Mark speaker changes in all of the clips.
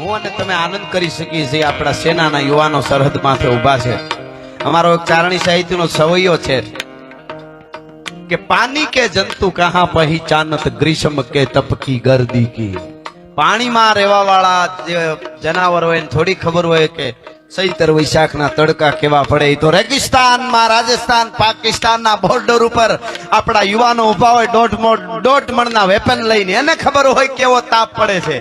Speaker 1: હું અને તમે આનંદ કરી શકીએ છીએ. આપણા સેનાના યુવાનો સરહદ માથે ઊભા છે. અમારો એક ચારણી સાહિત્યનો સવૈયો છે કે પાની કે જંતુ કહા પહેચાનત ગ્રીષ્મ કે તપકી ગર્દી કી. પાણીમાં રહેવા વાળા જે જનાવર હોય થોડી ખબર હોય કે સૈતર વૈશાખના તડકા કેવા પડે એ તો રેગિસ્તાનમાં, રાજસ્થાન, પાકિસ્તાનના બોર્ડર ઉપર આપણા યુવાનો ઊભા હોય દોઢ મણના વેપન લઈને. એને ખબર હોય કેવો તાપ પડે છે.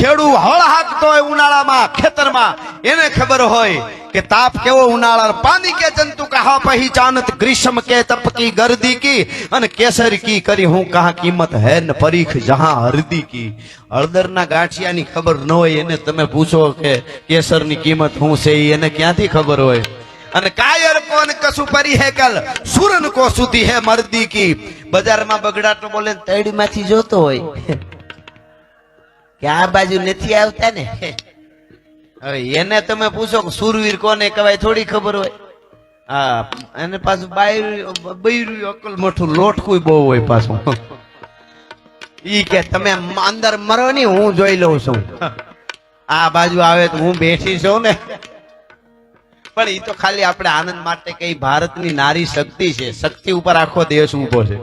Speaker 1: ખેડૂ હળ હાકતો હોય ઉનાળામાં, ખેતરમાં. એને ખબર હોય કે તાપ કેવો ઉનાળા પાણી કે જંતુ કહા પહેચાનત ગ્રીષ્મ કે તપકી ગરદી કી. અને કેસર કી કરી હું કહા કિંમત હે ને પરીખ જહાં હરદી કી. હળદરના ગાંઠિયાની ખબર ન હોય એને તમે પૂછો કે કેસરની કિંમત શું છે એને ક્યાંથી ખબર હોય? અને કાયર કોન કશું પરી હે કલ? સુરન કો સુધી હે મરદી કી. બજારમાં બગડાટો બોલે તૈડીમાંથી જોતો હોય. કે આ બાજુ નથી આવતા ને? હવે એને તમે પૂછો સુરવીર કોને કહેવાય, થોડી ખબર હોય. હા, એને પાછું બાયરું, બૈરું, અકલ મોઠું લોટકું બહુ હોય પાછું. ઈ કે તમે અંદર મરો ની, હું જોઈ લઉં છું. આ બાજુ આવે તો હું બેઠી છું ને. પણ ઈ તો ખાલી આપણે આનંદ માટે કઈ ભારતની નારી શક્તિ છે. શક્તિ ઉપર આખો દેશ ઊભો છે.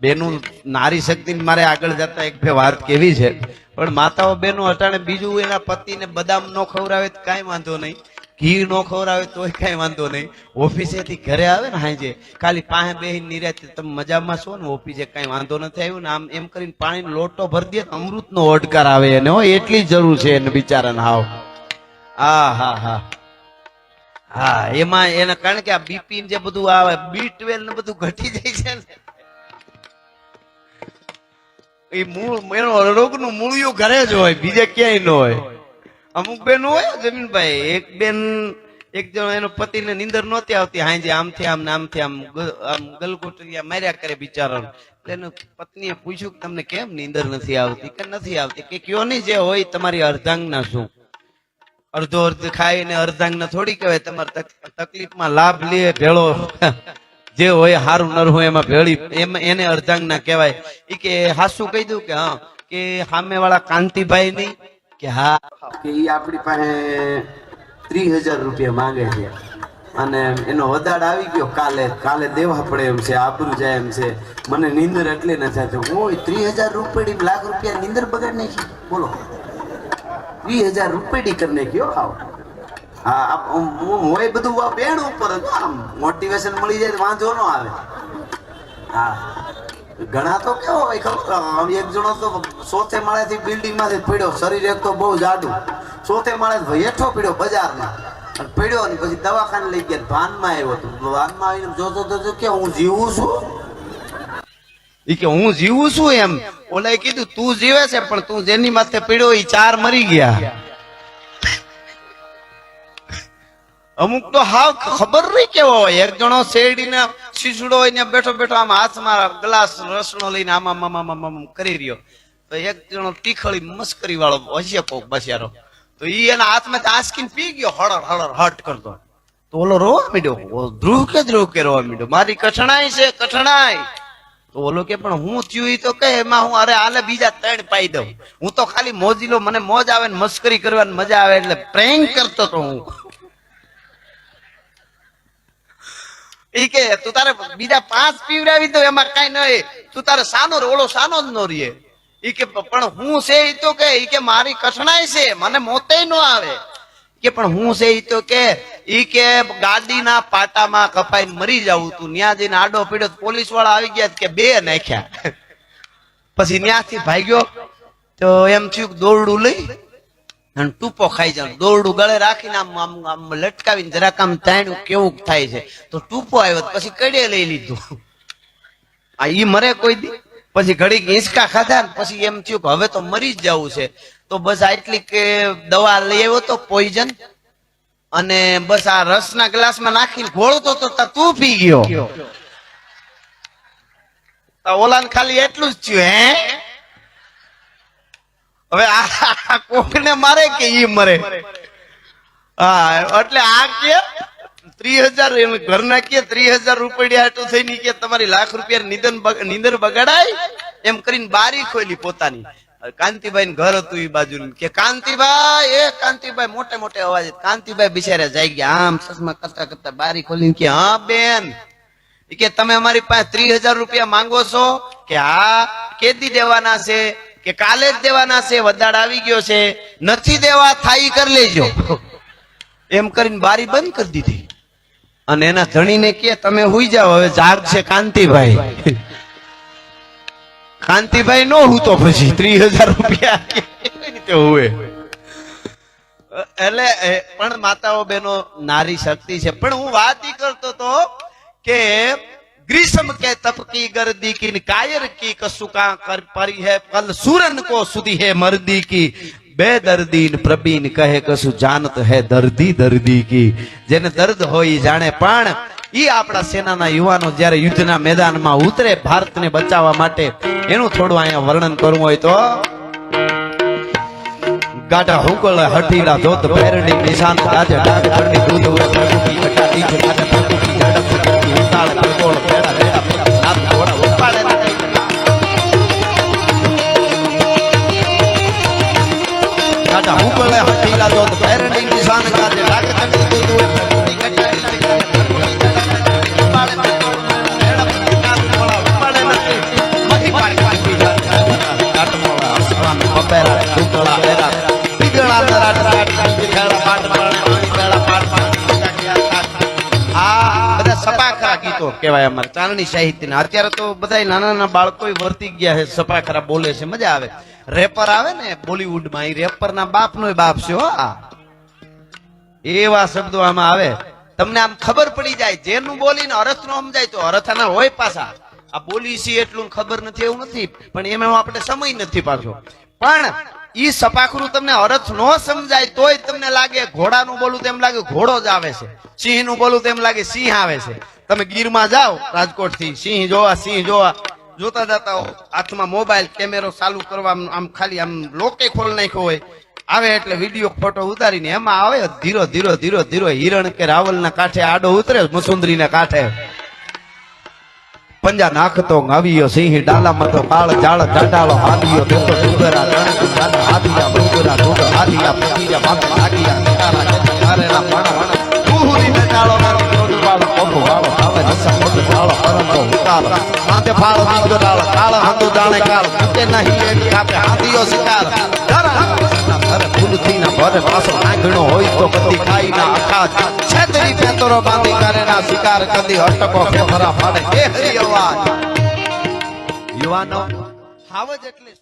Speaker 1: બેનું નારી શક્તિ મારે આગળ જતા એક બે વાત કેવી છે. પણ માતાઓ બેનો અટાણે બીજું એના પતિને બદામ નો ખવડાવે તો કાંઈ વાંધો નહીં. ઘી નો ખવડાવે તોય કાંઈ વાંધો નહીં. ઓફિસેથી ઘરે આવે ને હાંજે, ખાલી પાસે બેહીને નિરાતે તમે મજામાં છો ને, ઓફિસે કાંઈ વાંધો નથી આવ્યું ને, આમ એમ કરીને પાણીનો લોટો ભરી દે અમૃતનો ઓડકાર આવે એને, હો, એટલી જરૂર છે એને બિચારાને હાવ. હા હા હા. હા, એમાં એના, કારણ કે આ બીપી જે બધું આવે બી ટ્વેલ્વ ને બધું ઘટી જાય છે ને. એ મૂળ, એનો રોગનું મૂળિયું ઘરે જ હોય, બીજે ક્યાંય ન હોય. અમુક બેન હોય જમીનભાઈ એક બેન, એક જણ એનો પતિને નીંદર નહોતી આવતી, હાંજે આમથી આમ આમથી આમ આમ ગલગોટરિયા માર્યા કરે બિચારા એનો પત્નીએ પૂછ્યું કે તમને કેમ નીંદર નથી આવતી? કે નથી આવતી? કે કયો નહીં જે હોય તમારી અર્ધાંગના શું? અડધો અર્ધ ખાઈને અર્ધાંગના થોડી કહેવાય, તમારે તક- તકલીફમાં લાભ લે ભેળો. જે હોય હારું નર હોય એમાં ભેળી, એમ એને અર્ધાંગના કહેવાય. એ કે હાસુ કહી દઉં કે હા, કે સામે વાળા કાંતિભાઈ નહીં કે હા. કે એ આપણી પાસે ત્રીસ હજાર રૂપિયા માંગે છે. અને એનો વદાડ આવી ગયો કાલે કાલે દેવા પડે એમ છે, આબરું જાય એમ છે. મને નીંદર એટલે ન થતી હું ત્રીસ હજાર રૂપિયા લાખ રૂપિયા નીંદર બગાડ નાખી. બોલો. ત્રીસ હજાર રૂપિયા કરી નાખ્યો આવ. હા હોય બધું બેન ઉપર આમ મોટિવેશન મળી જાય વાંધો ન આવે. હા. ઘણા તો કેવો હોય ખબર? એક જણો તો સોથે માળેથી બિલ્ડિંગમાંથી પડ્યો, શરીર એક તો બહુ જાડું. સોથે માળે હેઠો પીડ્યો બજારમાં. પીડ્યો ને પછી દવાખાને લઈ ગયા, ભાનમાં આવ્યો હતો ભાનમાં આવીને જોતો તો કે હું જીવું છું? એ કે હું જીવું છું એમ. ઓલા કીધું, તું જીવે છે, પણ તું જેની માથે પીડ્યો એ ચાર મરી ગયા. અમુક તો હાવ ખબર નહીં કેવો હોય. એક જણો શેરડીને શીશડો હોય ને બેઠો બેઠો આમ હાથમાં ગ્લાસ રસણો લઈને આમ આમ આમ કરી રહ્યો. તો એક જણો તીખળી મસ્કરી વાળો હશે કોક બસ્યારો. તો ઈ એના હાથમાં આસકીન પી ગયો, હળર હળર, હટ કરતો. તો ઓલો રોવા માંડ્યો. ધ્રુવ કે ધ્રુવ કે રોવા માંડ્યો? મારી કઠણાઈ છે, કઠણાઈ. તો ઓલો કે, પણ હું થયું તો કે એમાં હું અરે આલે બીજા ત્રણ પાઈ દઉં. હું તો ખાલી મોજીલો, મને મોજ આવે ને મસ્કરી કરવાની મજા આવે એટલે પ્રેંગ કરતો તો હું. ઈ કે તું તારે બીજા પાંચ પીવડાવી દો એમાં કઈ નહીં તું તારે સાનો રે, ઓલો સાનો જ નો રીએ ઈ કે પણ હું છે ઈ તો કે ઈ કે મારી કઠણાઈ છે મને મોતે નો આવે. કે પણ હું છે ઈ તો કે ઈ કે ગાડીના પાટામાં કપાઈને મરી જાવું તું. ન્યા જઈને આડો પીડો પોલીસવાળા આવી ગયા કે બે નાખ્યા. પછી ન્યાથી ભાગ્યો તો એમ થયું દોરડું લઈ અને ટૂપો ખાઈ જાવ દોરડું ગળે રાખીને આમ આમ લટકાવીને જરાક આમ તાણ્યું કેવું થાય છે. તો ટૂપો આવ્યો પછી કડે લઈ લીધું. આ ઈ મરે કોઈ દી. પછી ઘડીક હિંચકા ખાધા ને પછી એમ થયું કે હવે તો મરી જ જવું છે. તો બસ આટલી કે દવા લઈ આવ્યો તો પોઈઝન અને બસ આ રસના ગ્લાસમાં નાખીને ઘોળતો તો તા પી ગયો. ઓલા ઓલાને ખાલી એટલું જ થયું, હે? હવે આ કોકને મારે કે ઈ મરે? હા, એટલે આ કે ત્રીસ તમારી લાખ રૂપિયા નિધન બગ- બગાડાય? બારી ખોલી પોતાની. કાંતિભાઈ ઘર હતું એ બાજુ કે કાંતિભાઈ, એ કાંતિભાઈ મોટે મોટે અવાજ, કાંતિભાઈ બિચારા જાય ગયા. આમ ચશ્મા કરતા કરતા બારી ખોલીને કે, હા, બેન. કે, તમે અમારી પાસે ત્રીસ હજાર રૂપિયા માંગો છો કે હા કેદી દેવાના છે? કે કાલે જ દેવાના છે વદાડ આવી ગયો છે. નથી દેવા થાય કરી લેજો. એમ કરીને બારી બંધ કરી દીધી. અને એના ધણીને કે, તમે હુઈ જાઓ, હવે જાગશે કાંતિભાઈ. કાંતિભાઈ નો તો પછી, ત્રીસ હજાર રૂપિયા કેવી રીતે હોય એટલે પણ માતાઓ બેનો નારી શક્તિ છે. પણ હું વાત કરતો તો કે ગ્રીષ્મ કે તપકી ગરદી કી કાયર કી કસુકા કર પરી હે કલ સુરન કો સુધી હે મર્દી કી બે દર્દીન પ્રબીન કહે કશું જાનત હે દર્દી દર્દી કી જેને દર્દ હોય ઈ જાણે પણ ઈ આપણા સેનાના યુવાનો જ્યારે યુદ્ધના મેદાનમાં ઉતરે ભારતને બચાવવા માટે એનું થોડું અહીંયા વર્ણન કરવું હોય તો ગાઢા હુકલ, હઠીલા ધોત પેરડી નિશાન ગાજે ડાગ ઠંડી દૂધ ઉડે પ્રકૃતિ ઘટાડી છે ગાજે પ્રકૃતિ ઝડપ પ્રકૃતિ ઉતાળ કહેવાય અમારે ચારણી સાહિત્યના. અત્યારે તો બધા નાના નાના બાળકો વર્તી ગયા છે સપાખરા બોલે છે, મજા આવે. રેપર આવે ને બોલીવુડમાં એ રેપર ના બાપ નો બાપ છે હો આ. એવા શબ્દો આમાં આવે. તમને આમ ખબર પડી જાય, જેનું બોલીને અરથ નો સમજાય તો અરથાના હોય પાછા. આ બોલી છે એટલું ખબર નથી, એવું નથી, પણ એમાં આપણે સમય નથી પાછો. પણ ઈ સપાખરું તમને અરથ નો સમજાય તોય તમને લાગે, ઘોડાનું બોલું તેમ લાગે ઘોડો જ આવે છે. સિંહનું બોલું તેમ લાગે સિંહ આવે છે. તમે ગીરમાં જાઓ રાજકોટથી સિંહ જોવા સિંહ જોવા. જોતા જતા હાથમાં મોબાઈલ, કેમેરો ચાલુ કરવા, આમ- ખાલી આમ લોકે ખોલ નાખ્યો હોય. આવે એટલે વીડિયો ફોટો ઉતારીને એમાં આવે ધીરો ધીરો ધીરો ધીરો. હિરણ કે રાવલ ના કાંઠે આડો ઉતરે મસુંદરી ના કાંઠે. પંજા નાખતો ગાવીયો, સિંહ ડાલામાં તો પાળ જાળ જાડાળો હાદિયો દેતો ડુંગરા હાદિયા ડુંગરા ડુંગર હાદિયા પગીયા માથે લાગિયા ઉતાર માથે ફાળો દીધો ડાળ કાળ હંદો જાણે કાળ કૂટે નહીં એની કાપે હાદિયો શિકાર ફૂલથી ના ભરે પાછો નાગણો હોય તો કદી ખાઈ ના અખાત છેતરી પેતરો બાંધી કરે ના શિકાર કદી અટકો ફેફરા ફાડે એ હરી અવાજ યુવાનો હાવજ એટલે